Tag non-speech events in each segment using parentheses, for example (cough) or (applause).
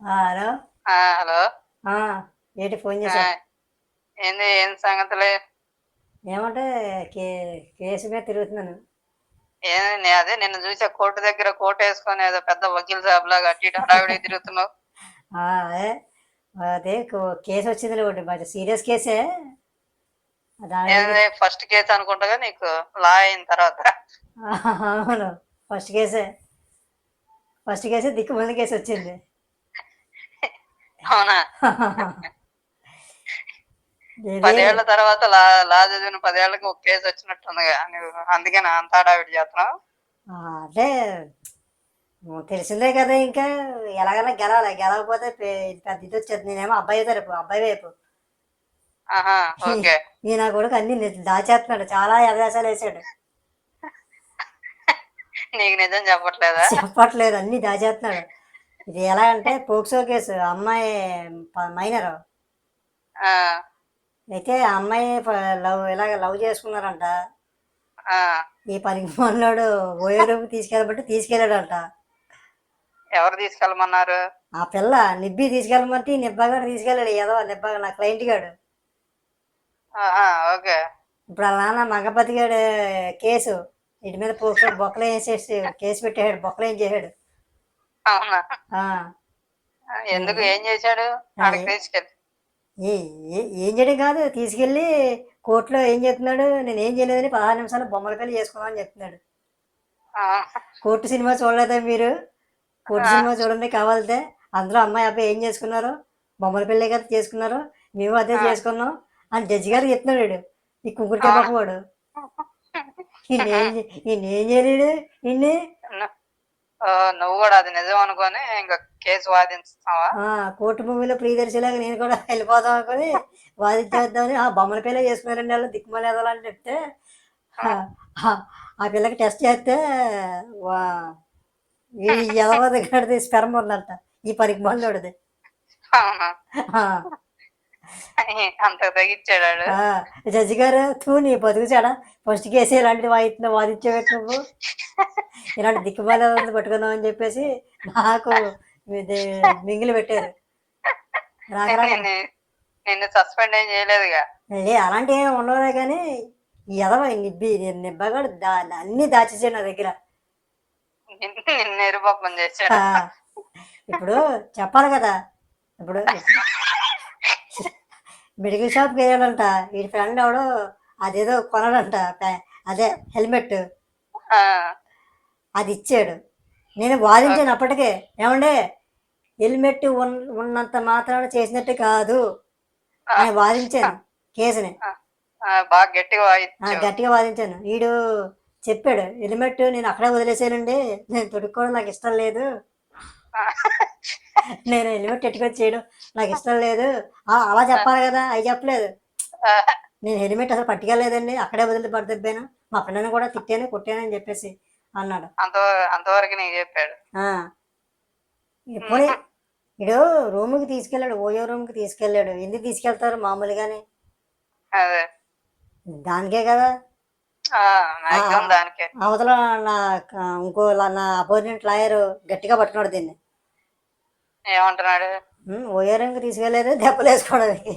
Hello hello ఆ, ఏంటి phone చేశా ఏంది ఏం సంగతులే? ఏమంటే కేసు మీద తిరుగుతున్నాను. ఏంది అదే నిన్ను చూసా కోర్టు దగ్గర కోట్ వేసుకొని ఏదో పెద్ద వకీల్ సాబ్ లాగా అటు ఇటు హడావిడి తిరుగుతున్నావు. (laughs) ఆ, అదే అదే కేసు వచ్చింది ఒకటి బాగా సీరియస్ కేసే? ఫస్ట్ కేసు అనుకుంటా నీకు? లా అయిన తర్వాత. (laughs) అవును ఫస్ట్ కేసే. ఫస్ట్ కేసే దిక్కుమల్లి కేసు వచ్చింది. అవునా? పదేళ్ళ తర్వాత లా లా చదివిన పదేళ్ళకి ఒక కేసు వచ్చినట్టుందిగా నువ్వు అందుకే నా అంత హడావిడి చేస్తున్నావు. ఆ, అంటే తెలిసిందే కదా ఇంకా ఎలాగైనా గెలాలి గెలవకపోతే పెద్ద ఇది వచ్చేది. నేనేమో అబ్బాయి తరపు అబ్బాయి వైపు. ఆహా ఓకే. ఈ నా కొడుకు అన్ని దాచేస్తున్నాడు. చాలా అవకాశాలు వేసాడు. నీకు నిజం చెప్పట్లేదా? చెప్పట్లేదు. అన్ని దాచేస్తున్నాడు. ఇది ఎలా అంటే పోక్సో కేసు అమ్మాయి మైనర్. అయితే ఆ అమ్మాయి లవ్ ఇలాగ లవ్ చేసుకున్నారంట. ఈ పనికి మొన్నోడు ఓయో తీసుకెళ్ళబట్టి తీసుకెళ్ళాడంట. ఎవరు తీసుకెళ్ళమన్నారు? ఆ పిల్ల నిబ్బి తీసుకెళ్ళమంటే నిబ్బగాడు తీసుకెళ్ళాడు. ఏదో నిబ్బగా నా క్లయింట్ గాడు. ఓకే. ఇప్పుడు వాళ్ళ నాన్న మగపతి గాడు కేసు. ఇటు మీద పోక్సో బొక్కలు వేసేసి కేసు పెట్టాడు బొక్కలు ఏం చేశాడు. అవునా? ఎందుకు? ఏం చేశాడు? ఆడికి తీసుకెళ్ళి. ఏ- చేయడం కాదు. తీసుకెళ్ళి కోర్టులో ఏం చెప్తున్నాడు? నేను ఏం చేయలేదని పదహారు నిమిషాలు బొమ్మల పెళ్ళి చేసుకున్నామని చెప్తున్నాడు. కోర్టు సినిమా చూడలేదా మీరు? కోర్టు సినిమా చూడండి కావాలితే. అందరూ అమ్మాయి అబ్బాయి ఏం చేసుకున్నారు? బొమ్మల పెళ్ళి కదా చేసుకున్నారు. మేము అదే చేసుకున్నాం అని జడ్జి గారు చెప్తున్నాడు. ఈ కుంకుడికాయ పక్క వాడు. ఈయన ఏం చేయలేడు? ఇన్ని ను- ఆ, నువ్వు కూడా అది నిజం అనుకొని ఇంకా కేసు వాదిస్తావా ఆ, కోర్టు మూవీలో ప్రియదర్శిలాగా నేను కూడా వెళ్ళిపోదాం అనుకుని వాదించేద్దామని ఆ బొమ్మల పిల్ల చేసుకున్నారండి వాళ్ళు దిక్కుమలేదు అని చెప్తే ఆ, పిల్లకి టెస్ట్ చేస్తే ఈ ఎదవ దగ్గరది స్పెర్మ్ ఉందంట ఈ పనికి మందోడిది (laughs) జడ్జి గారు తూ నీ బతుకు చాడా. ఫస్ట్ కేసు ఇలాంటిది వాయిస్తున్నా వాదించేవట్టు నువ్వు? ఇలాంటి దిక్కుమాల పట్టుకుందాం అని చెప్పేసి నాకు మింగిలి పెట్టారు. నిన్ను సస్పెండ్ ఏం చేయలేదుగా. అలాంటి ఏమి ఉండవులే కానీ ఎదవ నిబ్బి నిబ్బగాడు దా అన్ని దాచేసాడు నా దగ్గర. ఇప్పుడు చెప్పాలి కదా. ఇప్పుడు (laughs) మెడికల్ షాప్కి వెళ్ళాడంట. వీడి ఫ్రెండ్ ఎవడో అదేదో కొనడంట అదే హెల్మెట్. అది ఇచ్చాడు. నేను వాదించాను అప్పటికే. ఏమండే? హెల్మెట్ ఉన్- ఉన్నంత మాత్రాన చేసినట్టు కాదు. అని వాదించాను కేసుని. గట్టిగా వాదించాను. వీడు చెప్పాడు హెల్మెట్ నేను అక్కడే వదిలేసానండి. నేను తొడుక్కోవడం నాకు ఇష్టం లేదు. నేను హెల్మెట్ పెట్టుకొని చేయడం నాకు ఇష్టం లేదు. అలా చెప్పాలి కదా అవి చెప్పలేదు. నేను హెల్మెట్ అసలు పట్టుకెళ్ళలేదండి అక్కడే వదిలి పడదబ్బాను మా ఫ్రెండ్ని కూడా తిట్టాను కొట్టాను అని చెప్పేసి అన్నాడు. అంత అంతవరకు నీకు చెప్పాడు. ఆ. పోనీ ఇడు రూమ్కి తీసుకెళ్ళాడు ఓయో రూమ్కి తీసుకెళ్ళాడు. ఎందుకు తీసుకెళ్తారు మామూలుగానే? దానికే కదా. అవతల నా ఇంకో నా అపోజిట్ లాయర్ గట్టిగా పట్టుకున్నాడు దీన్ని. ఏమంటున్నాడు? ఉమ్, ఓయో రూమ్కి తీసుకెళ్ళారు దెబ్బలు వేసుకోవడానికి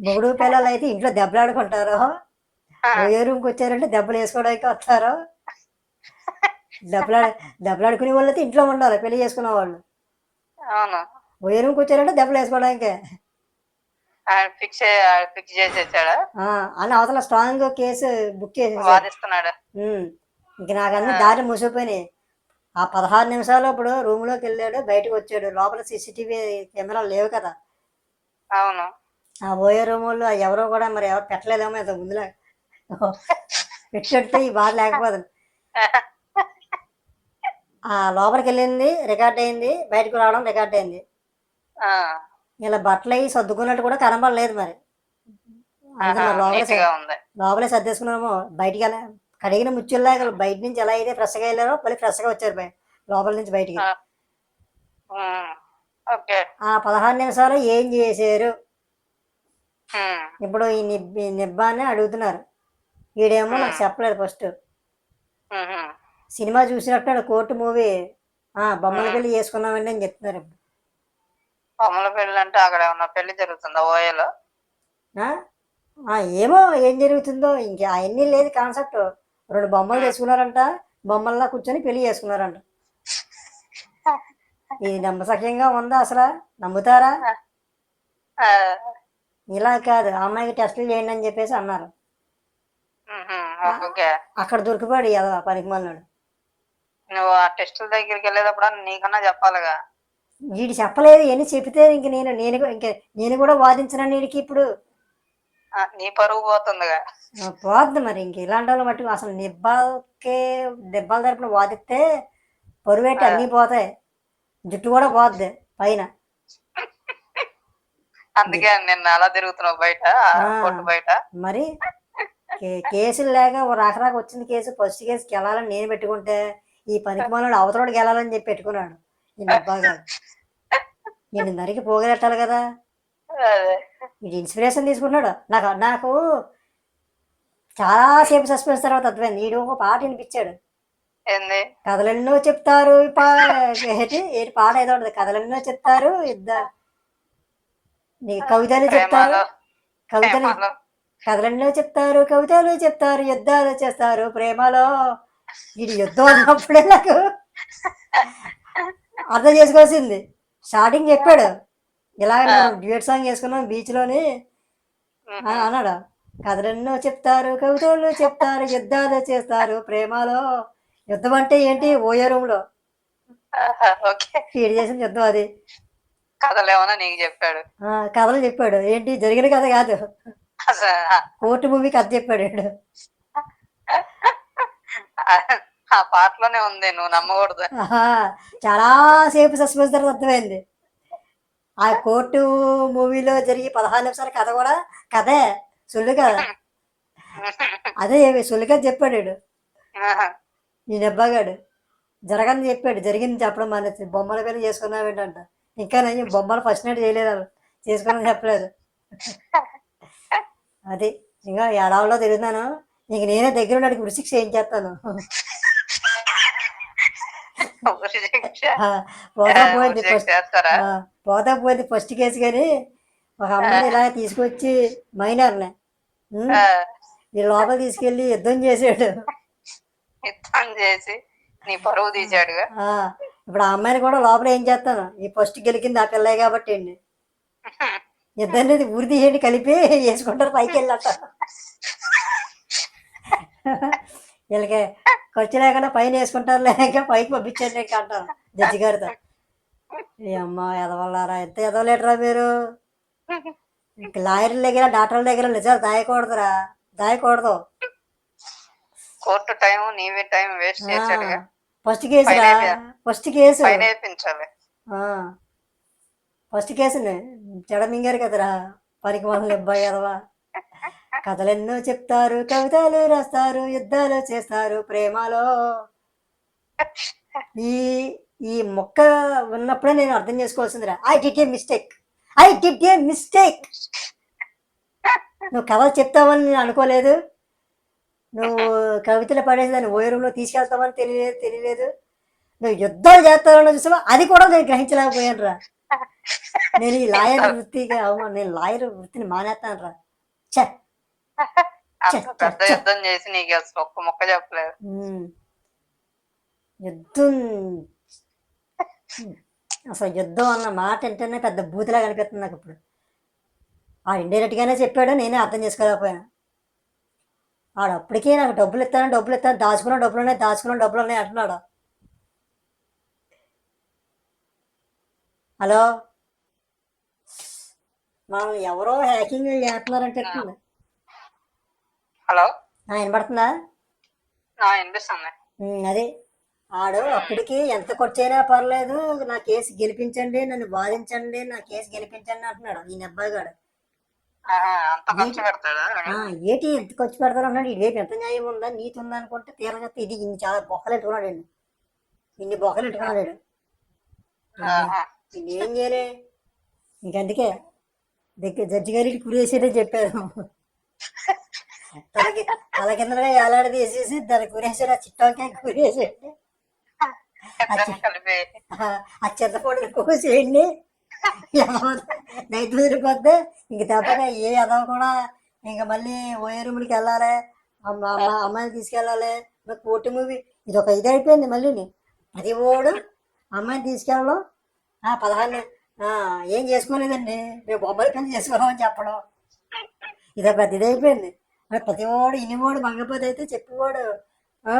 మొగుడు పిల్లలు అయితే ఇంట్లో దెబ్బలాడుకుంటారు ఓయో రూమ్కి వచ్చారంటే దెబ్బలు వేసుకోవడానికి వస్తారు. దెబ్బలాడు దెబ్బలాడుకునే వాళ్ళు అయితే ఇంట్లో ఉండాలి పెళ్ళి చేసుకునే వాళ్ళు. అవును. ఓయో రూమ్కి వచ్చారంటే దెబ్బలు వేసుకోవడానికే. ఫిక్స్ ఫిక్స్ చేసేసాడా అని అవతల స్ట్రాంగ్ కేసు బుక్ చేసేసాడు వాదిస్తున్నాడు. ఇంక నాకు అన్ని దారి మూసిపోయినాయి. ఆ పదహారు నిమిషాలు ఇప్పుడు రూమ్లోకి వెళ్ళాడు బయటకు వచ్చాడు. లోపల సీసీటీవీ కెమెరాలు లేవు కదా. అవును. ఆ ఓయో రూముల్లో ఎవరో కూడా మరి ఎవరు పెట్టలేదేమో ఇంత ముందులా పెట్టితే ఈ బాధ లేకపోదు. ఆ లోపలికి వెళ్ళింది రికార్డ్ అయింది బయటకు రావడం రికార్డ్ అయింది. ఇలా బట్టలు అవి సర్దుకున్నట్టు కూడా కనబడలేదు మరి. లోపలే సర్దేసుకున్నాము బయటికి కడిగిన ముచ్చుల్లాగా బయట నుంచి ఎలా అయితే ఫ్రెష్గా వెళ్ళారో మళ్ళీ ఫ్రెష్గా వచ్చారు లోపల నుంచి బయటికి. ఆ. పదహారు నిమిషాలు ఏం చేశారు? ఇప్పుడు ఈ నిబ్ ఈ నిబ్బాన్ని అడుగుతున్నారు. ఈడేమో నాకు చెప్పలేదు ఫస్ట్. సినిమా చూసినట్టు కోర్టు మూవీ. ఆ, బొమ్మల పెళ్ళి చేసుకున్నామండి అని చెప్తున్నారు ఇప్పుడు. బొమ్మల పెళ్ళి అంటే అక్కడ ఏమన్నా పెళ్ళి జరుగుతుందా? ఆ, ఏమో ఏం జరుగుతుందో ఇంకా అవన్నీ లేదు కాన్సెప్ట్. రెండు బొమ్మలు చేసుకున్నారంట. బొమ్మల్లా కూర్చొని పెళ్ళి చేసుకున్నారంట. ఇది నమ్మసక్యంగా ఉందా అసలు? నమ్ముతారా? ఇలా కాదు అమ్మాయికి టెస్టులు చేయండి అని చెప్పేసి అన్నారు. అక్కడ దొరికిపోయాడు ఏదో పనికి మళ్ళాడు నువ్వు ఆ టెస్టుల దగ్గరికి వెళ్ళేటప్పుడు నీకన్నా చెప్పాలిగా. వీడు చెప్పలేదు ఎన్ని చెప్తే ఇంక నేను నేను ఇంక నేను కూడా వాదించిన వీడికి ఇప్పుడు నీ పరువు పోతుందిగా. పోద్ది మరి ఇంక ఇలాంటి వాళ్ళు మట్టుకు అసలు నిబ్బాలకే దెబ్బల తరపున వాదిస్తే పరువేట్టి అన్నీ పోతాయి. జుట్టు కూడా పోద్ది పైన. అందుకే నిన్న అలా తిరుగుతున్నావు బయట. కొట్టు బయట. మరి కేసులు లేక రాకరాక వచ్చింది కేసు ఫస్ట్ కేసుకి వెళ్ళాలని నేను పెట్టుకుంటే ఈ పనికి మనోడు అవతలోడికి వెళ్ళాలని చెప్పి పెట్టుకున్నాడు ఈ నిబ్బాగా నేను నరికి పోగలెట్టాలి కదా. ఇది ఇన్స్పిరేషన్ తీసుకున్నాడు. నాకు నాకు చాలా సేపు సస్పెన్స్ తర్వాత అర్థమైంది. వీడు ఒక పాట వినిపించాడు. కథలెన్నో చెప్తారు ఏంటి? పాట ఏదో ఉంటుంది. కథలెన్నో చెప్తారు ఇద్దరు కవితలు చెప్తారు. కవితలు కథలెన్నో చెప్తారు కవితలు చెప్తారు యుద్ధాలు చేస్తారు ప్రేమలో. ఇది యుద్ధం అన్నప్పుడే నాకు అర్థం చేసుకోవాల్సింది. స్టార్టింగ్ చెప్పాడు. ఇలా డ్యూయట్ సాంగ్ చేసుకున్నాం బీచ్లోని. అన్నాడు? కథలెన్నో చెప్తారు కవితలు చెప్తారు యుద్ధాలు చేస్తారు ప్రేమలో. యుద్ధం అంటే ఏంటి? ఓయో రూమ్లో. ఫీడ్ చేసిన యుద్ధం అది. కథలేమన్నా నీకు చెప్పాడు? కథలు చెప్పాడు. ఏంటి? జరిగిన కథ కాదు. కోర్టు మూవీ కథ చెప్పాడు. ఆ- పాటలోనే ఉంది నువ్వు నమ్మకూడదు. చాలా సేపు సస్పెన్స్ తర్వాత అర్థమైంది. ఆ కోర్టు మూవీలో జరిగి పదహారు నిమిషాల కథ కూడా కథే. సొల్లు కథ అదే సొల్లు కథ చెప్పాడు. ఈ దెబ్బగాడు. జరగని చెప్పాడు. జరిగింది చెప్పడం మానేసి బొమ్మల పేరు చేసుకున్నావు ఏంటంట. ఇంకా నేను బొమ్మలు ఫస్ట్ నైట్ చేయలేదు వాళ్ళు చేసుకున్నాను చెప్పలేదు. అది. ఇంకా ఏడావిలో తిరుగుతాను ఇంక నేనే దగ్గర ఏం చేస్తాను ఉరి శిక్ష. పోతా ఉరి పోయింది పోతా పోయింది ఫస్ట్ కేసు కానీ ఒక అమ్మాయిని ఇలా తీసుకొచ్చి మైనర్ని. ఈ లోపల తీసుకెళ్ళి యుద్ధం చేసాడు యుద్ధం చేసి నీ పరువు తీసాడుగా ఇప్పుడు ఆ అమ్మాయిని కూడా లోపల ఏం చేస్తాను? ఈ ఫస్ట్ గెలికింది ఆ పిల్లే కాబట్టి అండి. ఇద్దరిని ఊరి తీసేయండి కలిపి వేసుకుంటారు పైకి వెళ్ళట వీళ్ళకి ఖర్చు లేకుండా పైన వేసుకుంటారు లేక పైకి పంపించండి ఇంకా అంటారు జడ్జి గారితో. అమ్మ ఎదవల్లారా? ఎంత ఎదవలేటరా మీరు? లాయర్ల దగ్గర డాక్టర్ల దగ్గర నిజాలు దాయకూడదురా. దాయకూడదు. కోర్టు టైం నీవి time waste చేశాడుగా first case first case. First కేసుని చెడ మింగారు కదరా? పనికి వాళ్ళని అబ్బాయి కదవా కథలెన్నో చెప్తారు కవితలు రాస్తారు యుద్ధాలు చేస్తారు ప్రేమలో. ఈ ఈ మొక్క ఉన్నప్పుడే నేను అర్థం చేసుకోవాల్సిందిరా. I did a mistake I did a mistake నువ్వు కథలు చెప్తావని నేను అనుకోలేదు. నువ్వు కవితలు పడేసి దాన్ని ఓయ రూమ్లో తీసుకెళ్తావని తెలియలేదు తెలియలేదు. నువ్వు యుద్ధాలు చేస్తావని చూసావా? అది కూడా నేను గ్రహించలేకపోయాను రా నేను ఈ లాయర్ వృత్తిగా అవును నేను లాయర్ వృత్తిని మానేస్తాను రా చ, పెద్ద. యుద్ధం చేసి నీకు అసలు ఒక్క ముక్క చెప్పలేదు. ఉమ్. యుద్ధం అసలు యుద్ధం అన్న మాట వింటేనే పెద్ద బూతిలా కనిపిస్తుంది నాకు ఇప్పుడు. ఆ ఇండైరెక్ట్ గానే చెప్పాడు నేనే అర్థం చేసుకోలేకపోయాను. ఆడు అప్పటికే నాకు డబ్బులు ఇస్తాను డబ్బులు ఇస్తాను దాచుకున్న డబ్బులు ఉన్నాయి దాచుకున్న డబ్బులు ఉన్నాయి అంటున్నాడు. హలో? మనం ఎవరో హ్యాకింగ్ చేస్తున్నారంటే హలో? వినపడుతుందా వినిపిస్తుంది. అదే ఆడు అప్పటికి ఎంత ఖర్చైనా పర్లేదు నా కేసు గెలిపించండి నన్ను బాధించండి నా కేసు గెలిపించండి అంటున్నాడు ఈ పెడతాడా? ఆ, ఏంటి ఎంత ఖర్చు పెడతాడు అన్నాడు ఈ రేపు ఎంత న్యాయం ఉందా? నీతి ఉందా అనుకుంటే తీరగా ఇది ఇన్ని చాలా బొక్కలు ఎట్టుకున్నాడు అండి ఇన్ని బొక్కలు. ఇది ఏం చేయలే? ఇంకందుకే దగ్గర జడ్జి గారికి కురేసేదే చెప్పాను. తలకి (laughs) తల కిందగా ఏలాడి తీసేసి దాన్ని కురేసాడు ఆ చిట్టోకే కురేసాడు ఇద్దరిని కలిపి ఆ, చింతపండు కోసేయండి. నైట్ తిరిగిపోతే ఇంక దెబ్బగా ఏ ఎదవ కూడా ఇంక మళ్ళీ ఓయే రూములకి వెళ్ళాలి. అమ్మ అమ్మ అమ్మాయిని తీసుకెళ్ళాలి. మరి కోటి మూవీ. ఇది ఒక ఇది అయిపోయింది మళ్ళీ. అది ఓడు అమ్మాయిని తీసుకెళ్ళడం. ఆ, పదహారు ఆ, ఏం చేసుకోలేదండి. మేము బొమ్మల పని చేసుకున్నామని చెప్పడం. ఇది పెద్ద ఇది అయిపోయింది. మరి ప్రతి ఓడు ఇనివాడు మంగపోతే అయితే చెప్పేవాడు. ఆ,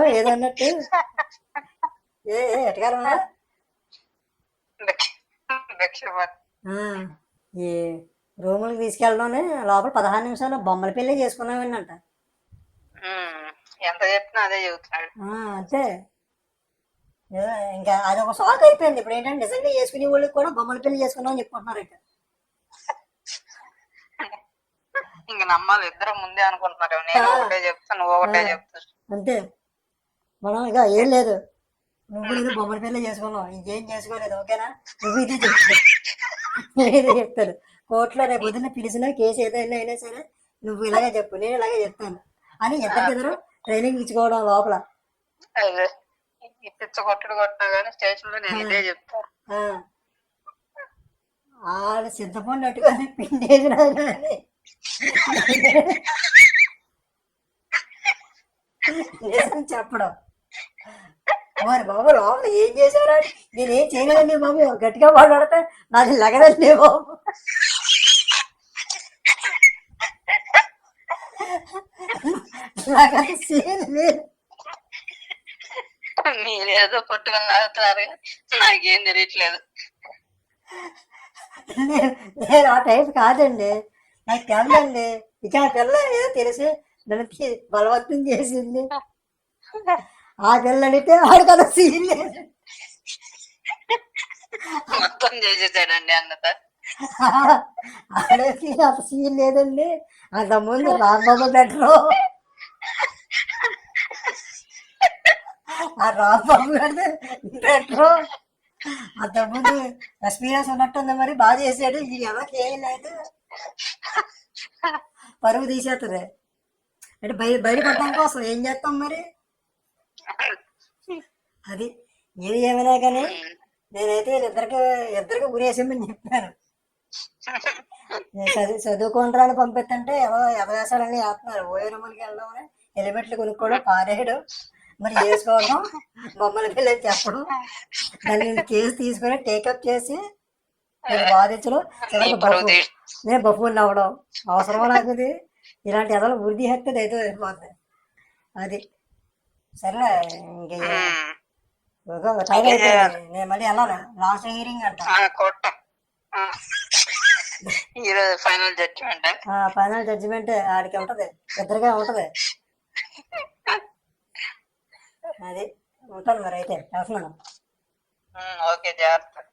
ఏ ఏ, ఆ, ఈ రూములకు తీసుకెళ్ళడం లోపల పదహారు నిమిషాలు బొమ్మల అంట ఉమ్, ఎంత చెప్పినా అదే చెబుతున్నాడు. అంతే. ఇంకా అది ఒక షాక్ అయిపోయింది. ఇప్పుడు ఏంటంటే నిజంగా చేసుకునే వాళ్ళకి కూడా బొమ్మల పెళ్ళి చేసుకున్నాం అని చెప్పుకుంటున్నారు ఇక ఇంక నమ్మాలి. ఇద్దరు ముందే అనుకుంటున్నారు. నేను ఒకటే చెప్తా నువ్వు ఒకటే చెప్తా. అంతే. మనం ఇక ఏం లేదు. నువ్వు ఇది బొమ్మల పెళ్ళి చేసుకున్నావు. ఇంకేం చేసుకోలేదు ఓకేనా? నువ్వు ఇది చెప్తాను ఇదే చెప్తాను కోర్టులో రేపు పొద్దున్న పిలిచినా కేసు ఏదైనా అయినా సరే నువ్వు ఇలాగే చెప్పు నేను ఇలాగే చెప్తాను. అని ఇద్దరికిద్దరు ట్రైనింగ్ ఇచ్చుకోవడం లోపల. కొట్టుడు కొట్టినా కానీ స్టేషన్లో నేను ఇదే చెప్తా. ఆ. ఆడ చింతపండు అట్టుకొని పిండేది నిజం చెప్పడం. మరి బాబు లోపల ఏం చేశారా? నేనేం చేయలేదండి బాబు. గట్టిగా మాట్లాడితే నాది లగదండి బాబు. లగద సీన్ లేదు. మీరేదో పట్టుకొని లాగుతున్నారు నాకేం తెలియట్లేదు. నేను ఆ టైప్ కాదండి. నాకు తెల్లండి. ఇక పిల్ల ఏదో తెలిసి నన్ను బలవంతం చేసింది. ఆ పిల్ల అడిగితే ఆడు కదా సీన్ లేదు. మొత్తం చేసేసాడండి అన్నత ఆడేసి అంత సీన్ లేదండి. అంత ముందు రాంబాబు బెటరు ఆ రాంబాబు గారి బెటరు అంత ముందు ఎక్స్పీరియన్స్ ఉన్నట్టుంది మరి బాగా చేసాడు. ఇది ఎవరికి ఏం లేదు పరువు తీసేస్తుంది అంటే బయట బయటపడడం కోసం ఏం చేస్తాం మరి? అది ఏది ఏమైనా కానీ నేనైతే వీళ్ళిద్దరికి ఇద్దరికి ఉరేసామని చెప్పాను. నేను చదువు చదువుకుంటారని పంపిస్తుంటే ఎవరో ఎదవేశాలని వేస్తున్నారు ఓయరమ్మలకి వెళ్ళడం హెల్మెట్లు కొనుక్కోవడం పారేయడం మరి వేసుకోవడం బొమ్మల పిల్లలు చెప్పడం దాన్ని నేను కేసు తీసుకొని టేకప్ చేసి చివరికి పరువు బఫు. నేను బఫూన్ అవ్వడం అవసరమా నాకు ఇది? ఇలాంటి ఎదలు వృద్ధి హక్కు అయితే అది. సరే ఇంక టైం అయిపోయింది. నేను మళ్ళీ వెళ్ళాలి. లాస్ట్ హియరింగ్ అంట. ఆ. ఈరోజు ఫైనల్ జడ్జిమెంట్ ఫైనల్ జడ్జిమెంట్ ఆడికి ఉంటది. ఇద్దరిగా ఉంటది. అది ఉంటది మరి అయితే. ఓకే జాగ్రత్త.